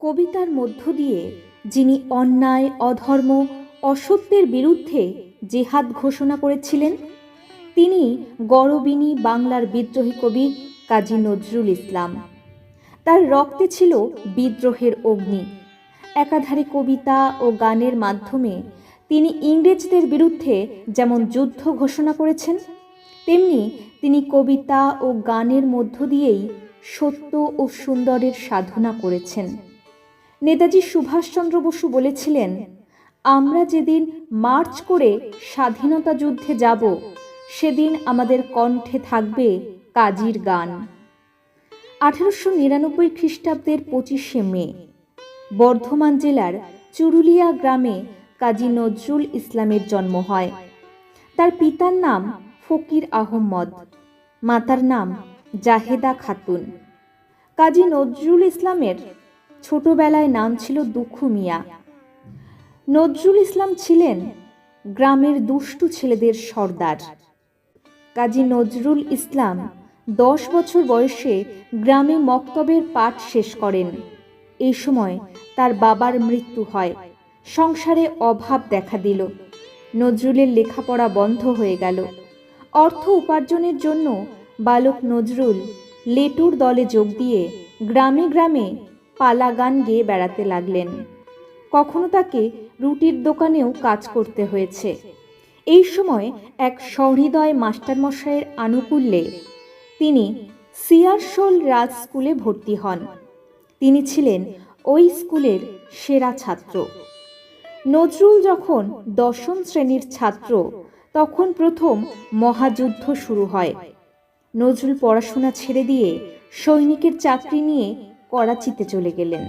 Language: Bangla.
কবিতার মধ্য দিয়ে যিনি অন্যায়, অধর্ম, অসত্যের বিরুদ্ধে জেহাদ ঘোষণা করেছিলেন, তিনি গরবিনী বাংলার বিদ্রোহী কবি কাজী নজরুল ইসলাম। তার রক্তে ছিল বিদ্রোহের অগ্নি। একাধারে কবিতা ও গানের মাধ্যমে তিনি ইংরেজদের বিরুদ্ধে যেমন যুদ্ধ ঘোষণা করেছেন, তেমনি তিনি কবিতা ও গানের মধ্য দিয়েই সত্য ও সুন্দরের সাধনা করেছেন। নেতাজি সুভাষচন্দ্র বসু বলেছিলেন, আমরা যেদিন মার্চ করে স্বাধীনতা যুদ্ধে যাব, সেদিন আমাদের কণ্ঠে থাকবে কাজীর গান। আঠারোশো নিরানব্বই খ্রিস্টাব্দের পঁচিশে মে, বর্ধমান জেলার চুরুলিয়া গ্রামে কাজী নজরুল ইসলামের জন্ম হয়। তার পিতার নাম ফকির আহম্মদ, মাতার নাম জাহেদা খাতুন। কাজী নজরুল ইসলামের ছোটবেলায় নাম ছিল দুখু মিয়া। নজরুল ইসলাম ছিলেন গ্রামের দুষ্টু ছেলেদের সর্দার। কাজী নজরুল ইসলাম দশ বছর বয়সে গ্রামে মক্তবের পাঠ শেষ করেন। এই সময় তার বাবার মৃত্যু হয়। সংসারে অভাব দেখা দিল। নজরুলের লেখাপড়া বন্ধ হয়ে গেল। অর্থ উপার্জনের জন্য বালক নজরুল লেটুর দলে যোগ দিয়ে গ্রামে গ্রামে পালা গান গেয়ে বেড়াতে লাগলেন। কখনো তাকে রুটির দোকানেও কাজ করতে হয়েছে। এই সময় এক সহৃদয় মাস্টারমশাইয়ের আনুকূল্যে তিনি সিয়ারশোল রাজ স্কুলে ভর্তি হন। তিনি ছিলেন ওই স্কুলের সেরা ছাত্র। নজরুল যখন দশম শ্রেণির ছাত্র, তখন প্রথম মহাযুদ্ধ শুরু হয়। নজরুল পড়াশোনা ছেড়ে দিয়ে সৈনিকের চাকরি নিয়ে করাচিতে চলে গেলেন।